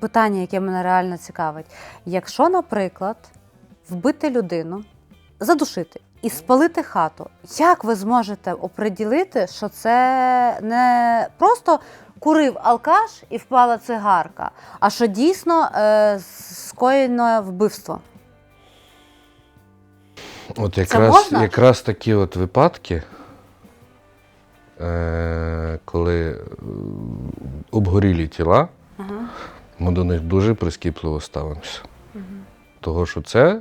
питання, яке мене реально цікавить. Якщо, наприклад, вбити людину, задушити і спалити хату, як ви зможете оприділити, що це не просто курив алкаш і впала цигарка, а що дійсно е, скоєно вбивство? От якраз, можна? якраз такі от випадки, е, коли е, обгорілі тіла. Ми до них дуже прискіпливо ставимося. Того, що це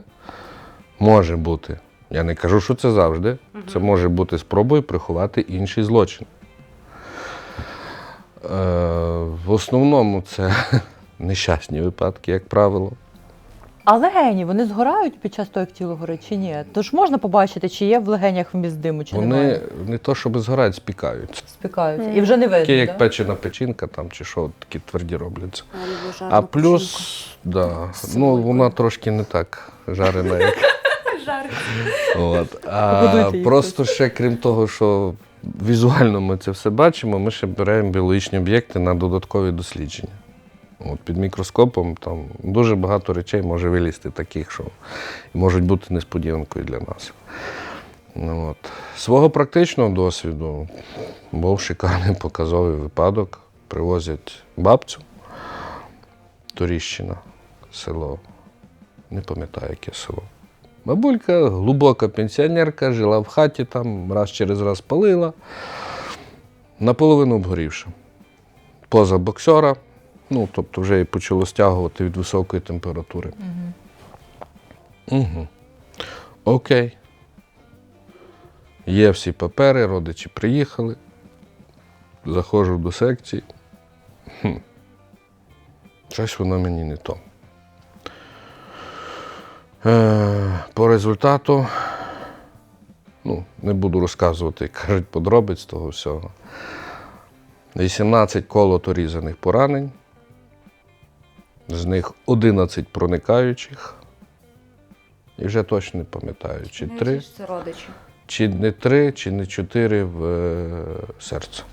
може бути. Я не кажу, що це завжди. Це може бути спробою приховати інший злочин. Е, в основному це нещасні випадки, як правило. А легені вони згорають під час того, як тіло горить, чи ні? Тож можна побачити, чи є в легенях вміст диму, чи Вони немає. не то, щоб згорають, спікаються. Спікаються. І вже не видно. Такі, як да? печена печінка там чи що, такі тверді робляться. А плюс, да, ну, вона трошки не так жарена, як. От. А їх просто ще крім того, що візуально ми це все бачимо, ми ще беремо біологічні об'єкти на додаткові дослідження. От, під мікроскопом там дуже багато речей може вилізти таких, що можуть бути несподіванкою для нас. Ну, от. Свого практичного досвіду був шикарний показовий випадок. Привозять бабцю, Торіщина, село. Не пам'ятаю, яке село. Бабулька, глибока пенсіонерка, жила в хаті там, раз через раз палила, наполовину обгорівши. Поза боксера, ну, тобто вже і почало стягувати від високої температури. Угу. Окей. Є всі папери, родичі приїхали. Заходжу до секції. Хм. Щось воно мені не то. Е, по результату, ну, не буду розказувати, як кажуть, подробиць того всього. 18 колото різаних поранень, з них 11 проникаючих. І вже точно не пам'ятаю, чи три, Це родичі. чи не три, чи не чотири в е, серце.